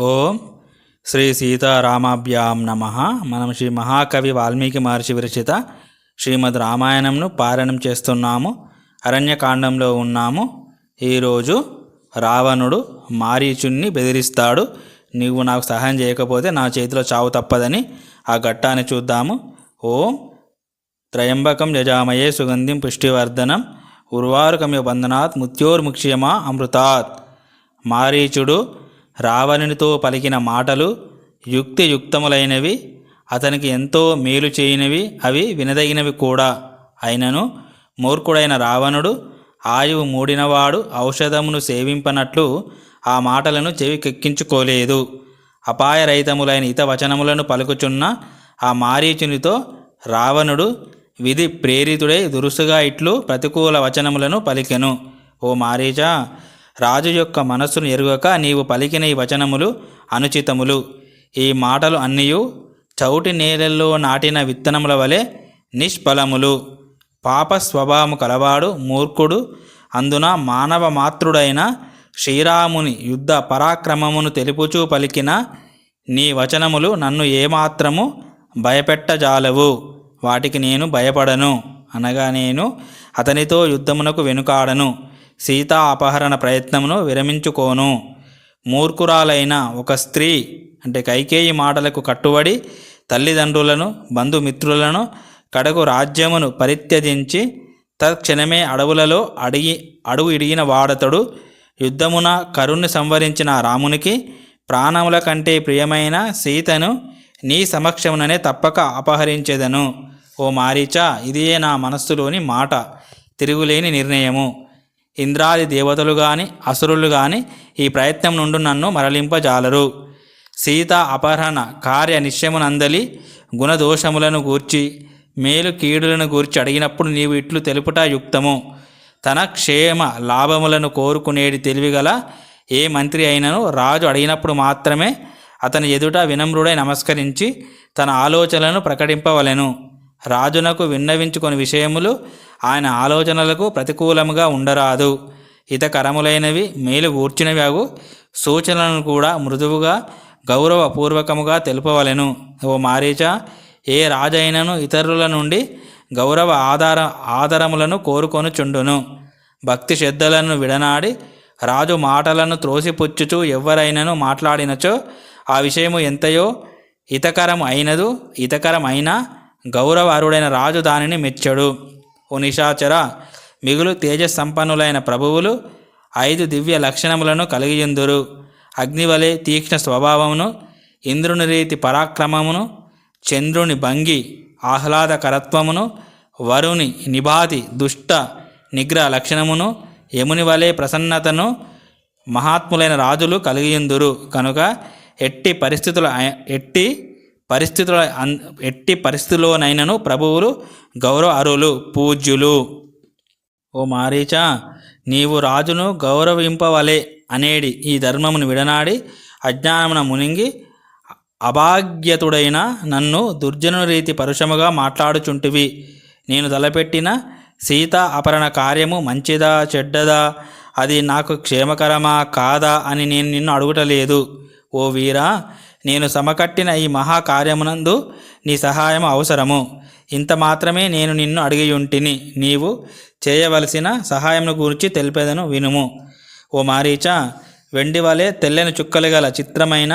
ఓం శ్రీ సీతారామాభ్యాం నమ. మనం శ్రీ మహాకవి వాల్మీకి మహర్షి విరచిత శ్రీమద్ రామాయణంను పారాయణం చేస్తున్నాము. అరణ్యకాండంలో ఉన్నాము. ఈరోజు రావణుడు మారీచుణ్ణి బెదిరిస్తాడు. నీవు నాకు సహాయం చేయకపోతే నా చేతిలో చావు తప్పదని ఆ ఘట్టాన్ని చూద్దాము. ఓం త్రయంబకం యజామయే సుగంధిం పుష్టివర్ధనం ఉర్వారుకమ్య బంధనాత్ ముత్యోర్ముక్ష్యమా అమృతాత్. మారీచుడు రావణునితో పలికిన మాటలు యుక్తియుక్తములైనవి అతనికి ఎంతో మేలు చేయనివి అవి వినదగినవి కూడా. అయినను మూర్ఖుడైన రావణుడు ఆయువు మూడినవాడు ఔషధమును సేవింపనట్లు ఆ మాటలను చెవికెక్కించుకోలేదు. అపాయరహితములైన ఇత వచనములను పలుకుచున్న ఆ మారీచునితో రావణుడు విధి ప్రేరితుడై దురుసుగా ఇట్లు ప్రతికూల వచనములను పలికెను. ఓ మారీచా రాజు యొక్క మనస్సును ఎరుగక నీవు పలికిన ఈ వచనములు అనుచితములు. ఈ మాటలు అన్నీయు చౌటి నేలల్లో నాటిన విత్తనముల వలె నిష్ఫలములు. పాప స్వభావము కలవాడు మూర్ఖుడు అందున మానవ మాతృడైన శ్రీరాముని యుద్ధ పరాక్రమమును తెలుపుచూ పలికిన నీ వచనములు నన్ను ఏమాత్రము భయపెట్టజాలవు. వాటికి నేను భయపడను అనగా నేను అతనితో యుద్ధమునకు వెనుకాడను. సీతా అపహరణ ప్రయత్నమును విరమించుకోను. మూర్ఖురాలైన ఒక స్త్రీ అంటే కైకేయి మాటలకు కట్టుబడి తల్లిదండ్రులను బంధుమిత్రులను కడకు రాజ్యమును పరిత్యజించి తత్క్షణమే అడవులలో అడిగి అడుగు ఇడిగిన వాడతడు. యుద్ధమున కరుణ్ణి సంవరించిన రామునికి ప్రాణముల కంటే ప్రియమైన సీతను నీ సమక్షముననే తప్పక అపహరించేదను. ఓ మారీచా ఇదియే నా మనస్సులోని మాట. తిరుగులేని నిర్ణయము. ఇంద్రాది దేవతలు గాని అసురులు గాని ఈ ప్రయత్నం నుండి నన్ను మరలింపజాలరు. సీత అపహరణ కార్య నిశ్చయమునందలి గుణదోషములను గూర్చి మేలు కీడులను గూర్చి అడిగినప్పుడు నీవు ఇట్లు తెలుపుట యుక్తము. తన క్షేమ లాభములను కోరుకునేది తెలివిగల ఏ మంత్రి అయినను రాజు అడిగినప్పుడు మాత్రమే అతని ఎదుట వినమ్రుడై నమస్కరించి తన ఆలోచనలను ప్రకటింపవలెను. రాజునకు విన్నవించుకొని విషయములు ఆయన ఆలోచనలకు ప్రతికూలముగా ఉండరాదు. హితకరములైనవి మేలు కూర్చునవి సూచనలను కూడా మృదువుగా గౌరవపూర్వకముగా తెలుపవలెను. ఓ మారీచా ఏ రాజైనను ఇతరుల నుండి గౌరవ ఆధార ఆధారములను కోరుకొనుచుండును. భక్తి శ్రద్ధలను విడనాడి రాజు మాటలను త్రోసిపుచ్చుచు ఎవరైనను మాట్లాడినచో ఆ విషయము ఎంతయో హితకరం అయినదు హితకరం అయినా గౌరవ అరుడైన రాజు దానిని మెచ్చడు. ఓ నిశాచర మిగులు తేజస్సంపన్నులైన ప్రభువులు ఐదు దివ్య లక్షణములను కలిగియుందురు. అగ్నివలే తీక్ష్ణ స్వభావమును ఇంద్రుని రీతి పరాక్రమమును చంద్రుని భంగి ఆహ్లాదకరత్వమును వరుని నిభాతి దుష్ట నిగ్రహ లక్షణమును యముని వలె ప్రసన్నతను మహాత్ములైన రాజులు కలిగియుందురు. కనుక ఎట్టి పరిస్థితుల ఎట్టి పరిస్థితుల అన్- ఎట్టి పరిస్థితుల్లోనైనను ప్రభువులు గౌరవ అరులు పూజ్యులు. ఓ మారీచా నీవు రాజును గౌరవింపవలే అనేడి ఈ ధర్మమును విడనాడి అజ్ఞానమున మునింగి అభాగ్యతుడైన నన్ను దుర్జను రీతి పరుషముగా మాట్లాడుచుంటివి. నేను తలపెట్టిన సీత అపరణ కార్యము మంచిదా చెడ్డదా? అది నాకు క్షేమకరమా కాదా అని నేను నిన్ను అడుగుటలేదు. ఓ వీరా నేను సమకట్టిన ఈ మహాకార్యమునందు నీ సహాయం అవసరము. ఇంత మాత్రమే నేను నిన్ను అడిగియుంటిని. నీవు చేయవలసిన సహాయమును గురించి తెలిపేదను వినుము. ఓ మారీచా వెండి వలె తెల్లని చుక్కలు గల చిత్రమైన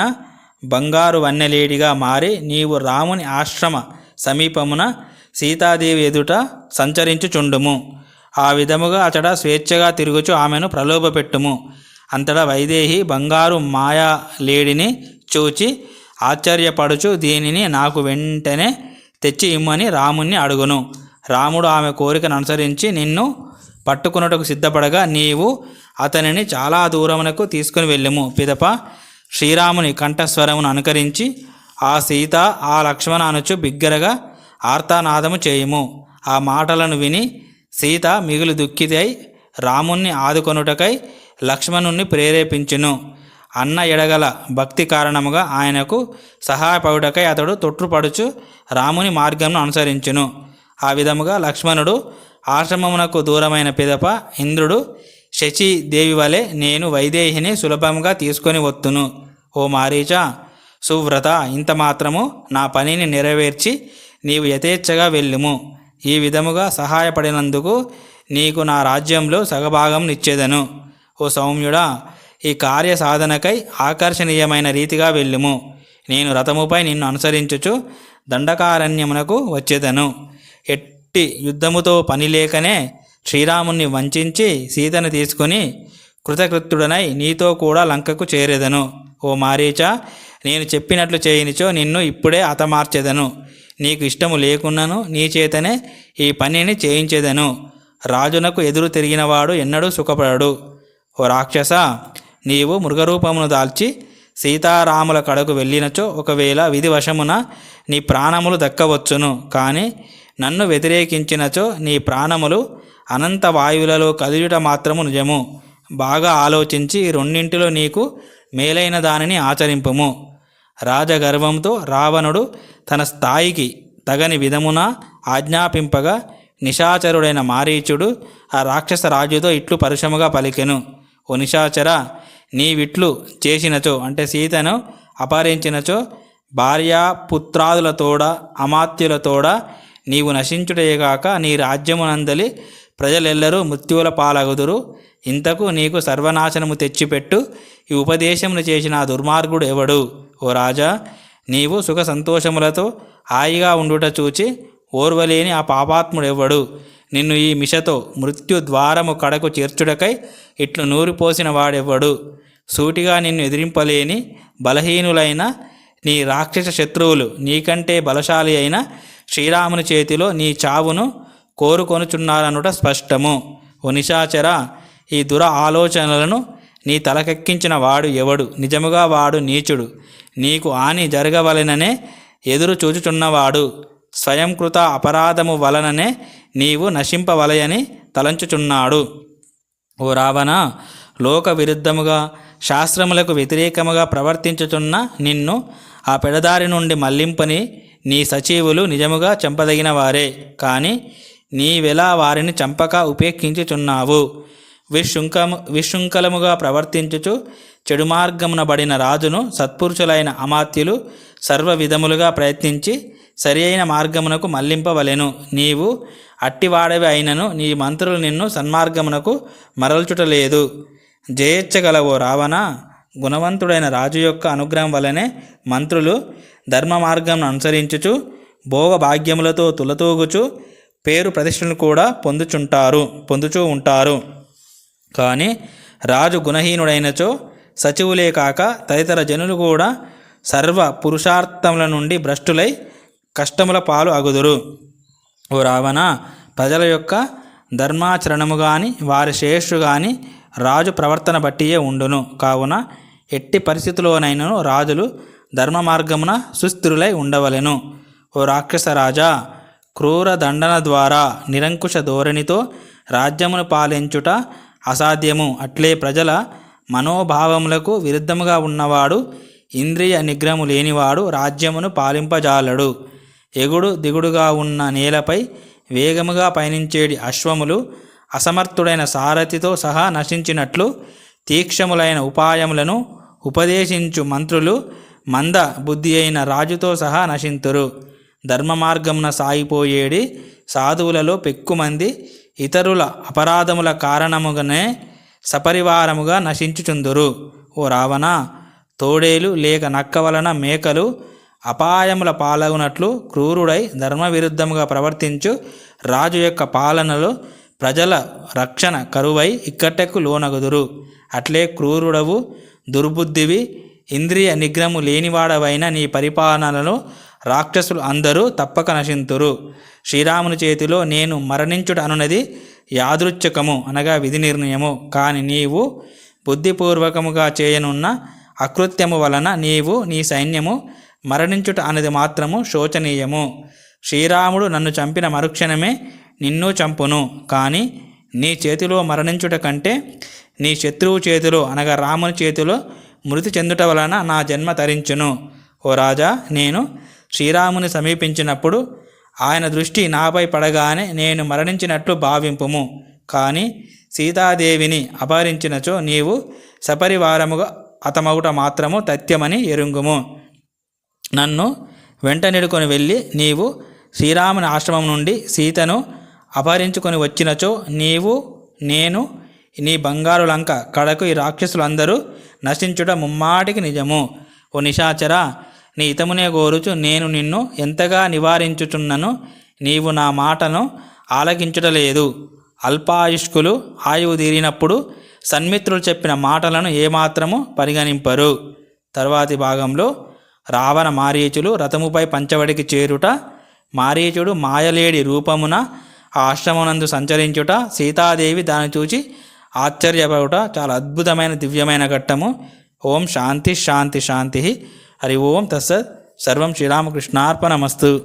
బంగారు వన్నెలేడిగా మారి నీవు రాముని ఆశ్రమ సమీపమున సీతాదేవి ఎదుట సంచరించుచుండుము. ఆ విధముగా అతడ స్వేచ్ఛగా తిరుగుచు ఆమెను ప్రలోభపెట్టుము. అంతటా వైదేహి బంగారు మాయా లేడిని చూచి ఆశ్చర్యపడుచు దీనిని నాకు వెంటనే తెచ్చి ఇమ్మని రాముణ్ణి అడుగును. రాముడు ఆమె కోరికను అనుసరించి నిన్ను పట్టుకున్నటకు సిద్ధపడగా నీవు అతనిని చాలా దూరమునకు తీసుకుని వెళ్ళుము. పిదప శ్రీరాముని కంఠస్వరమును అనుకరించి ఆ సీత ఆ లక్ష్మణ అనుచు బిగ్గరగా ఆర్తానాదము చేయుము. ఆ మాటలను విని సీత మిగులు దుఃఖితై రాముణ్ణి ఆదుకొనుటకై లక్ష్మణుణ్ణి ప్రేరేపించును. అన్న ఎడగల భక్తి కారణముగా ఆయనకు సహాయపడుటకై అతడు తొట్టుపడుచు రాముని మార్గంను అనుసరించును. ఆ విధముగా లక్ష్మణుడు ఆశ్రమమునకు దూరమైన పిదప ఇంద్రుడు శచీదేవి వలె నేను వైదేహిని సులభంగా తీసుకొని వత్తును. ఓ మారీచ సువ్రత ఇంత మాత్రము నా పనిని నెరవేర్చి నీవు యథేచ్ఛగా వెళ్ళుము. ఈ విధముగా సహాయపడినందుకు నీకు నా రాజ్యంలో సగభాగం నిచ్చేదను ఓ సౌమ్యుడా ఈ కార్య సాధనకై ఆకర్షణీయమైన రీతిగా వెళ్ళుము. నేను రథముపై నిన్ను అనుసరించుచు దండకారణ్యమునకు వచ్చేదను. ఎట్టి యుద్ధముతో పని లేకనే శ్రీరాముణ్ణి వంచించి సీతను తీసుకుని కృతకృత్యుడనై నీతో కూడా లంకకు చేరేదను. ఓ మారీచ నేను చెప్పినట్లు చేయనిచో నిన్ను ఇప్పుడే హతమార్చెదను. నీకు ఇష్టము లేకున్నను నీ చేతనే ఈ పనిని చేయించేదను. రాజునకు ఎదురు తిరిగినవాడు ఎన్నడూ సుఖపడడు. ఓ రాక్షస నీవు మృగరూపమును దాల్చి సీతారాముల కడకు వెళ్ళినచో ఒకవేళ విధివశమున నీ ప్రాణములు దక్కవచ్చును. కానీ నన్ను వ్యతిరేకించినచో నీ ప్రాణములు అనంత వాయువులలో కదిలిట మాత్రము నిజము. బాగా ఆలోచించి ఈ రెండింటిలో నీకు మేలైన దానిని ఆచరింపుము. రాజగర్వంతో రావణుడు తన స్థాయికి తగని విధమున ఆజ్ఞాపింపగా నిశాచరుడైన మారీచుడు ఆ రాక్షస రాజుతో ఇట్లు పరుషముగా పలికెను. ఓ నిశాచర నీవిట్లు చేసినచో అంటే సీతను అపహరించినచో భార్యా పుత్రాదులతోడ అమాత్యులతోడ నీవు నశించుటేగాక నీ రాజ్యమునందలి ప్రజలెల్లరూ మృత్యువుల పాలగుదురు. ఇంతకు నీకు సర్వనాశనము తెచ్చిపెట్టు ఈ ఉపదేశమును చేసిన దుర్మార్గుడు ఎవడు? ఓ రాజా నీవు సుఖ సంతోషములతో హాయిగా ఉండుట చూచి ఓర్వలేని ఆ పాపాత్ముడెవ్వడు? నిన్ను ఈ మిషతో మృత్యు ద్వారము కడకు చేర్చుటకై ఇట్లు నూరిపోసిన వాడెవ్వడు. సూటిగా నిన్ను ఎదిరింపలేని బలహీనులైన నీ రాక్షస శత్రువులు నీకంటే బలశాలి అయిన శ్రీరాముని చేతిలో నీ చావును కోరుకొనుచున్నారనుట స్పష్టము. ఓ నిశాచర ఈ దుర ఆలోచనలను నీ తలకెక్కించిన వాడు ఎవడు? నిజముగా వాడు నీచుడు. నీకు హాని జరగవలెననే ఎదురు చూచుచున్నవాడు స్వయంకృత అపరాధము వలననే నీవు నశింపవలయని తలంచుచున్నాడు. ఓ రావణ లోక విరుద్ధముగా శాస్త్రములకు వ్యతిరేకముగా ప్రవర్తించుచున్న నిన్ను ఆ పెడదారి నుండి మళ్ళింపని నీ సచివులు నిజముగా చంపదగిన వారే కానీ నీవెలా వారిని చంపక ఉపేక్షించుచున్నావు? విశృంఖము విశృంఖలముగా ప్రవర్తించుచు చెడు మార్గమున బడిన రాజును సత్పురుషులైన అమాత్యులు సర్వ విధములుగా ప్రయత్నించి సరి అయిన మార్గమునకు మళ్ళింపవలెను. నీవు అట్టివాడవి అయినను నీ మంత్రులు నిన్ను సన్మార్గమునకు మరల్చుటలేదు. జయించగలవో రావణ గుణవంతుడైన రాజు యొక్క అనుగ్రహం వలనే మంత్రులు ధర్మ మార్గంను అనుసరించుచు భోగ భాగ్యములతో తులతూగుచు పేరు ప్రతిష్టను కూడా పొందుచుంటారు పొందుచూ ఉంటారు. కానీ రాజు గుణహీనుడైనచో సచివులే కాక తదితర జనులు కూడా సర్వ పురుషార్థముల నుండి భ్రష్టులై కష్టముల పాలు అగుదురు. ఓ రావణ ప్రజల యొక్క ధర్మాచరణము కానీ వారి శ్రేష్ఠు కానీ రాజు ప్రవర్తన బట్టియే ఉండును. కావున ఎట్టి పరిస్థితుల్లోనైనను రాజులు ధర్మ మార్గమున సుస్థిరులై ఉండవలెను. ఓ రాక్షస రాజా క్రూర దండన ద్వారా నిరంకుశ ధోరణితో రాజ్యమును పాలించుట అసాధ్యము. అట్లే ప్రజల మనోభావములకు విరుద్ధముగా ఉన్నవాడు ఇంద్రియ నిగ్రహము లేనివాడు రాజ్యమును పాలింపజాలడు. ఎగుడు దిగుడుగా ఉన్న నేలపై వేగముగా పయనించేటి అశ్వములు అసమర్థుడైన సారథితో సహా నశించినట్లు తీక్షములైన ఉపాయములను ఉపదేశించు మంత్రులు మంద బుద్ధి అయిన రాజుతో సహా నశింతురు. ధర్మ మార్గమున సాగిపోయేడి సాధువులలో పెక్కుమంది ఇతరుల అపరాధముల కారణముగానే సపరివారముగా నశించుచుందురు. ఓ రావణ తోడేలు లేక నక్క వలన మేకలు అపాయముల పాలగునట్లు క్రూరుడై ధర్మవిరుద్ధముగా ప్రవర్తించు రాజు యొక్క పాలనలో ప్రజల రక్షణ కరువై ఇక్కటకు లోనగుదురు. అట్లే క్రూరుడవు దుర్బుద్ధివి ఇంద్రియ నిగ్రహము లేనివాడవైన నీ పరిపాలనలో రాక్షసులు అందరూ తప్పక నశింతురు. శ్రీరాముని చేతిలో నేను మరణించుట అనునది యాదృచ్ఛకము అనగా విధి నిర్ణయము. కాని నీవు బుద్ధిపూర్వకముగా చేయనున్న అకృత్యము వలన నీవు నీ సైన్యము మరణించుట అనేది మాత్రము శోచనీయము. శ్రీరాముడు నన్ను చంపిన మరుక్షణమే నిన్ను చంపును. కానీ నీ చేతిలో మరణించుట కంటే నీ శత్రువు చేతిలో అనగా రాముని చేతిలో మృతి చెందుట వలన నా జన్మ తరించును. ఓ రాజా నేను శ్రీరాముని సమీపించినప్పుడు ఆయన దృష్టి నాపై పడగానే నేను మరణించినట్లు భావింపుము. కానీ సీతాదేవిని అపహరించినచో నీవు సపరివారముగా అతమగుట మాత్రము తథ్యమని ఎరుంగుము. నన్ను వెంట నెడుకొని వెళ్ళి నీవు శ్రీరాముని ఆశ్రమం నుండి సీతను అపహరించుకొని వచ్చినచో నీవు నేను నీ బంగారు లంక కడకు ఈ రాక్షసులందరూ నశించుట ముమ్మాటికి నిజము. ఓ నిషాచరా నీ హితమునే కోరుచు నేను నిన్ను ఎంతగా నివారించుచున్నను నీవు నా మాటను ఆలకించుటలేదు. అల్పాయుష్కులు ఆయువు తీరినప్పుడు సన్మిత్రులు చెప్పిన మాటలను ఏమాత్రము పరిగణింపరు. తర్వాతి భాగంలో రావణ మారీచులు రథముపై పంచవడికి చేరుట మారీచుడు మాయలేడి రూపమున ఆశ్రమనందు సంచరించుట సీతాదేవి దాన్ని చూచి ఆశ్చర్యపడుట చాలా అద్భుతమైన దివ్యమైన ఘట్టము. ఓం శాంతి శాంతి శాంతి. హరి ఓం తస్సత్. సర్వం శ్రీరామకృష్ణార్పణమస్తు.